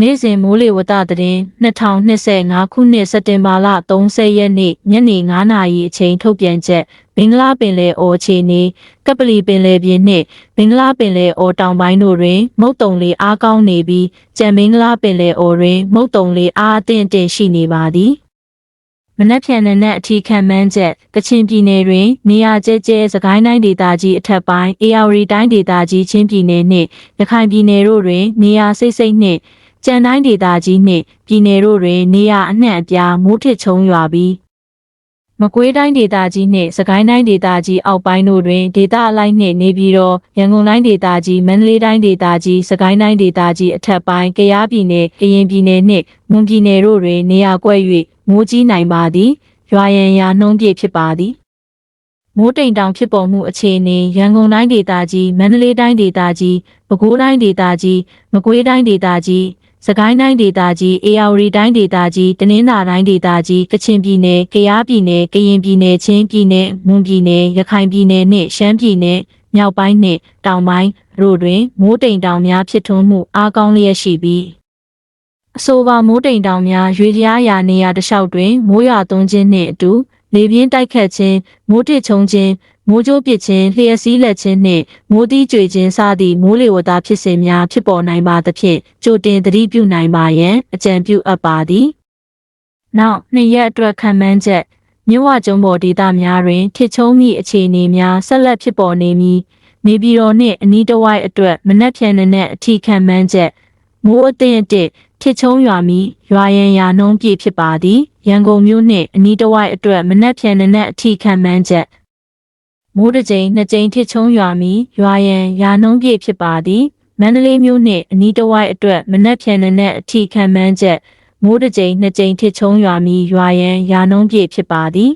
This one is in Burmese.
နေ့စဉ်မိုးလေဝသသတင်း2025ခုနှစ်စက်တင်ဘာလ30ရက်နေ့ညနေ9:00နာရီအချိန်ထုတ်ပြန်ချက်ဘင်္ဂလားပင်လယ်အော်အခြေအနေကပလီပင်လယ်ပြင်နှင့်ဘင်္ဂလားပင်လယ်အော်တောင်ပိုင်းတို့တွင် မုတ်တုံလေအားကောင်းနေပြီးကြံဘင်္ဂလားပင်လယ်အော်တွင် မုတ်တုံလေအားအသင့်အင့်ရှိနေပါသည်မနက်ဖြန်နနက်အထီးခံမှန်းချက်ကချင်ပြည်နယ်တွင်နေရာကျဲကျဲစကိုင်းတိုင်းဒေသကြီးအထက်ပိုင်းအေရဝတီတိုင်းဒေသကြီးချင်းပြည်နယ်နှင့်ရခိုင်ပြည်နယ်တို့တွင်နေရာစိတ်စိတ်နှင့် ကြံတိုင်းဒေသကြီးနှင့်ပြည်နယ်တို့တွင်နေရာအနှံ့အပြားမိုးထစ်ချုံရွာပြီးမကွေးတိုင်းဒေသကြီးနှင့်စကိုင်းတိုင်းဒေသကြီးအောက်ပိုင်းတို့တွင်ဒေသအလိုက်နှင့်နေပြည်တော်ရန်ကုန်တိုင်းဒေသကြီးမန္တလေးတိုင်းဒေသကြီးစကိုင်းတိုင်းဒေသကြီးအထက်ပိုင်းကယားပြည်နယ်ကရင်ပြည်နယ်နှင့်မွန်ပြည်နယ်တို့တွင်နေရာကွက်၍မိုးကြီးနိုင်ပါသည်ရွာရန်ရာနှုံးပြည့်ဖြစ်ပါသည်မိုးတိမ်တောင်ဖြစ်ပေါ်မှုအခြေအနေရန်ကုန်တိုင်းဒေသကြီးမန္တလေးတိုင်းဒေသကြီးပဲခူးတိုင်းဒေသကြီးမကွေးတိုင်းဒေသကြီး စကိုင်းတိုင်းဒေသကြီးအေရဝတီတိုင်းဒေသကြီးတနင်္သာတိုင်းဒေသကြီးကချင်ပြည်နယ်ကယားပြည်နယ်ကရင်ပြည်နယ်ချင်းပြည်နယ်မွန်ပြည်နယ်ရခိုင်ပြည်နယ်နှင့်ရှမ်းပြည်နယ်မြောက်ပိုင်းနှင့်တောင်ပိုင်းတို့တွင်မိုးတိမ်တောင်များဖြစ်ထွန်းမှုအားကောင်းလျက်ရှိပြီးအဆိုပါမိုးတိမ်တောင်များရွေကြားရာနေရာတစ်လျှောက်တွင်မိုးရွာသွန်းခြင်းနှင့်အတူ လေပြင်းတိုက်ခတ်ခြင်းမိုးတစ်ချုံခြင်းမိုးကြိုးပစ်ခြင်းလျှက်စီးလက်ခြင်းနှင့်မိုးတီးကြွေခြင်းစသည့်မိုးလေဝသဖြစ်စဉ်များဖြစ်ပေါ်နိုင်ပါသဖြင့်ကြိုတင်သတိပြုနိုင်ပါရန်အကြံပြုအပ်ပါသည်။နောက်နှစ်ရက်အတွက်ခံမှန်းချက်မြဝကျုံပေါ်ဒေသများတွင်ထစ်ချုံမိအခြေအနေများဆက်လက်ဖြစ်ပေါ်နေမည်နေပြည်တော်နှင့်အနီးတစ်ဝိုက်အတွက်မနက်ဖြန်နက်အထီးခံမှန်းချက်မိုးအသင့်အတစ်ထစ်ချုံရွာမီရွာရန်ရာနှုံးပြည့်ဖြစ်ပါသည် ရန်ကုန်မြို့နှင့်အနီးတစ်ဝိုက်အတွက်မနက်ဖြန်နက်အထိခံမှန်းချက်မိုးတစ်ကြိမ်နှစ်ကြိမ်ထစ်ချုံရွာမီရွာရန်ရာနှုံးပြည့်ဖြစ်ပါသည်မန္တလေးမြို့နှင့်အနီးတစ်ဝိုက်အတွက်မနက်ဖြန်နက်အထိခံမှန်းချက်မိုးတစ်ကြိမ်နှစ်ကြိမ်ထစ်ချုံရွာမီရွာရန်ရာနှုံးပြည့်ဖြစ်ပါသည်